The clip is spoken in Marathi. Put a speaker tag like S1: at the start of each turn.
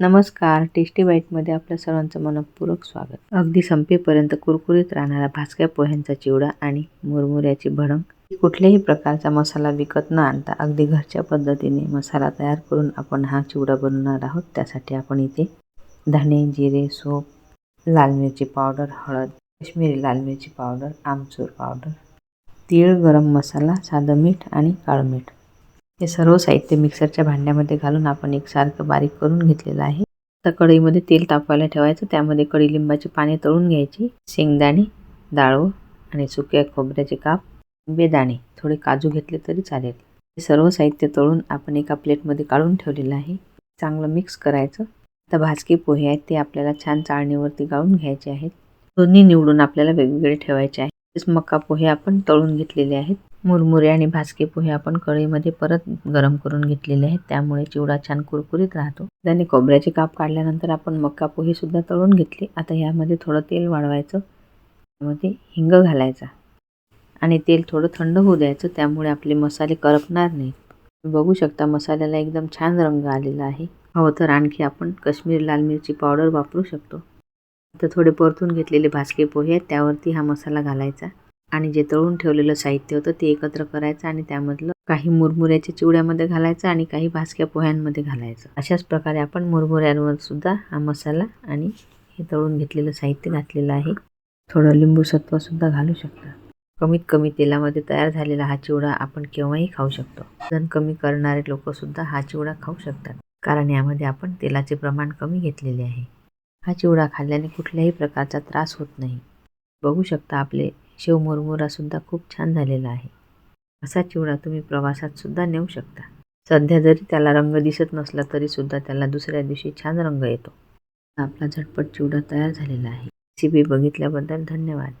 S1: नमस्कार टेस्टी बाईटमध्ये आपल्या सर्वांचं मनपूर्वक स्वागत. अगदी संपेपर्यंत कुरकुरीत राहणारा भाजक्या पोह्यांचा चिवडा आणि मुरमुऱ्याची भडंग. कुठल्याही प्रकारचा मसाला विकत न आणता अगदी घरच्या पद्धतीने मसाला तयार करून आपण हा चिवडा बनवणार आहोत. त्यासाठी आपण इथे धणे जिरे सोप लाल मिरची पावडर हळद काश्मीरी लाल मिरची पावडर आमचूर पावडर तीळ गरम मसाला साधं मीठ आणि काळं मीठ. हे सर्व साहित्य मिक्सरच्या भांड्यामध्ये घालून आपण एकसारखं बारीक करून घेतलेलं आहे. आता कढईमध्ये तेल तापवायला ठेवायचं. त्यामध्ये कडीलिंबाची पाने तळून घ्यायची. शेंगदाणे डाळव आणि सुक्या खोबऱ्याचे काप बेदाणे. थोडे काजू घेतले तरी चालेल. हे सर्व साहित्य तळून आपण एका प्लेटमध्ये काढून ठेवलेलं आहे. चांगलं मिक्स करायचं. आता भाजके पोहे आहेत ते आपल्याला छान चाळणीवरती गाळून घ्यायचे आहेत. दोन्ही निवडून आपल्याला वेगवेगळे ठेवायचे आहे मका पोहे आपण तळून घेतलेले आहेत. मुरमुरे आणि भाजके पोहे आपण कढईमध्ये परत गरम करून घेतलेले आहेत. त्यामुळे चिवडा छान कुरकुरीत राहतो. त्याने खोबऱ्याचे काप काढल्यानंतर आपण मका पोहे सुद्धा तळून घेतले. आता यामध्ये थोडं तेल वाढवायचं. त्यामध्ये हिंग घालायचा. आणि तेल थोडं थंड होऊ द्यायचं. त्यामुळे आपले मसाले करपणार नाहीत. बघू शकता मसाल्याला एकदम छान रंग आलेला आहे. हवं तर आणखी आपण काश्मीरी लाल मिरची पावडर वापरू शकतो. तर थोडे परतून घेतलेले भाजके पोहे आहेत त्यावरती हा मसाला घालायचा आणि जे तळून ठेवलेलं साहित्य होतं ते एकत्र करायचं आणि त्यामधलं काही मुरमुऱ्याच्या चिवड्यामध्ये घालायचं आणि काही भाजक्या पोह्यांमध्ये घालायचं. अशाच प्रकारे आपण मुरमुऱ्यांवर सुद्धा हा मसाला आणि हे तळून घेतलेलं साहित्य घातलेलं आहे. थोडं लिंबू घालू शकता. कमीत कमी तेलामध्ये तयार झालेला हा चिवडा आपण केव्हाही खाऊ शकतो. वजन कमी करणारे लोकसुद्धा हा चिवडा खाऊ शकतात. कारण यामध्ये आपण तेलाचे प्रमाण कमी घेतलेले आहे. हा चिवडा खाल्ल्याने कुठल्याही प्रकारचा त्रास होत नाही. बघू शकता आपले शेव खूप छान झालेला आहे. असा चिवडा तुम्ही प्रवासात सुद्धा नेऊ शकता. सध्या जरी त्याला रंग दिसत नसला तरीसुद्धा त्याला दुसऱ्या दिवशी छान रंग येतो. आपला झटपट चिवडा तयार झालेला आहे. रेसिपी बघितल्याबद्दल धन्यवाद.